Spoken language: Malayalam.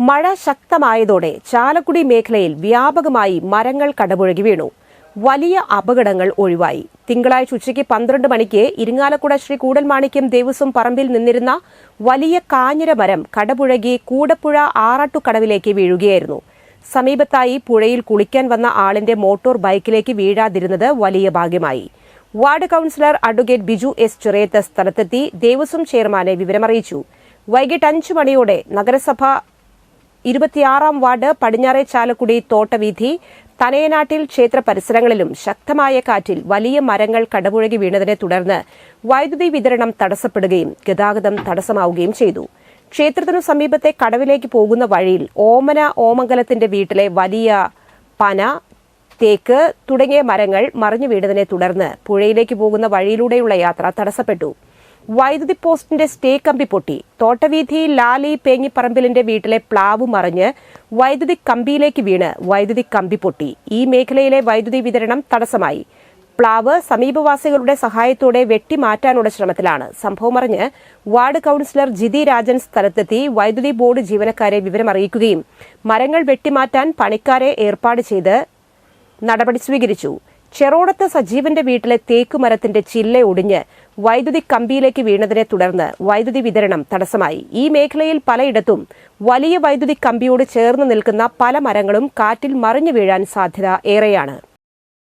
മഴ ശക്തമായതോടെ ചാലക്കുടി മേഖലയിൽ വ്യാപകമായി മരങ്ങൾ കടപുഴകി വീണു. വലിയ അപകടങ്ങൾ ഒഴിവായി. തിങ്കളാഴ്ച ഉച്ചയ്ക്ക് പന്ത്രണ്ട് മണിക്ക് ഇരിങ്ങാലക്കുട ശ്രീ കൂടൽമാണിക്യം ദേവസ്വം പറമ്പിൽ നിന്നിരുന്ന വലിയ കാഞ്ഞിര മരം കടപുഴകി കൂടപ്പുഴ ആറാട്ടുകടവിലേക്ക് വീഴുകയായിരുന്നു. സമീപത്തായി പുഴയിൽ കുളിക്കാൻ വന്ന ആളിന്റെ മോട്ടോർ ബൈക്കിലേക്ക് വീഴാതിരുന്നത് വലിയ ഭാഗ്യമായി. Ward councillor advocate Biju S Cheriyath സ്ഥലത്തെത്തി ദേവസ്വം ചെയർമാനെ വിവരമറിയിച്ചു. വൈകിട്ട് അഞ്ചു മണിയോടെ നഗരസഭ ഇരുപത്തിയാറാം വാർഡ് പടിഞ്ഞാറെ ചാലക്കുടി തോട്ടവീഥി തനയനാട്ടിൽ ക്ഷേത്ര പരിസരങ്ങളിലും ശക്തമായ കാറ്റിൽ വലിയ മരങ്ങൾ കടപുഴകി വീണതിനെ തുടർന്ന് വൈദ്യുതി വിതരണം തടസ്സപ്പെടുകയും ഗതാഗതം തടസ്സമാവുകയും ചെയ്തു. ക്ഷേത്രത്തിനു സമീപത്തെ കടവിലേക്ക് പോകുന്ന വഴിയിൽ ഓമന ഓമംഗലത്തിന്റെ വീട്ടിലെ വലിയ പന തേക്ക് തുടങ്ങിയ മരങ്ങൾ മറിഞ്ഞു വീണതിനെ തുടർന്ന് പുഴയിലേക്ക് പോകുന്ന വഴിയിലൂടെയുള്ള യാത്ര തടസ്സപ്പെട്ടു. വൈദ്യുതി പോസ്റ്റിന്റെ സ്റ്റേ കമ്പി പൊട്ടി. തോട്ടവീഥി ലാലി പേങ്ങിപ്പറമ്പിലിന്റെ വീട്ടിലെ പ്ലാവ് മറിഞ്ഞ് വൈദ്യുതി കമ്പിയിലേക്ക് വീണ് വൈദ്യുതി കമ്പി പൊട്ടി. ഈ മേഖലയിലെ വൈദ്യുതി വിതരണം തടസ്സമായി. പ്ലാവ് സമീപവാസികളുടെ സഹായത്തോടെ വെട്ടിമാറ്റാനുള്ള ശ്രമത്തിലാണ്. സംഭവമറിഞ്ഞ് വാർഡ് കൌൺസിലർ ജിതി രാജൻ സ്ഥലത്തെത്തി വൈദ്യുതി ബോർഡ് ജീവനക്കാരെ വിവരമറിയിക്കുകയും മരങ്ങൾ വെട്ടിമാറ്റാൻ പണിക്കാരെ ഏർപ്പാട് ചെയ്ത് നടപടി സ്വീകരിച്ചു. ചെറോടത്ത് സജീവന്റെ വീട്ടിലെ തേക്കുമരത്തിന്റെ ചില്ല ഒടിഞ്ഞ് വൈദ്യുതി കമ്പിയിലേക്ക് വീണതിനെ തുടർന്ന് വൈദ്യുതി വിതരണം തടസ്സമായി. ഈ മേഖലയിൽ പലയിടത്തും വലിയ വൈദ്യുതി കമ്പിയോട് ചേർന്ന് നിൽക്കുന്ന പല മരങ്ങളും കാറ്റിൽ മറിഞ്ഞു വീഴാൻ സാധ്യത ഏറെയാണ്.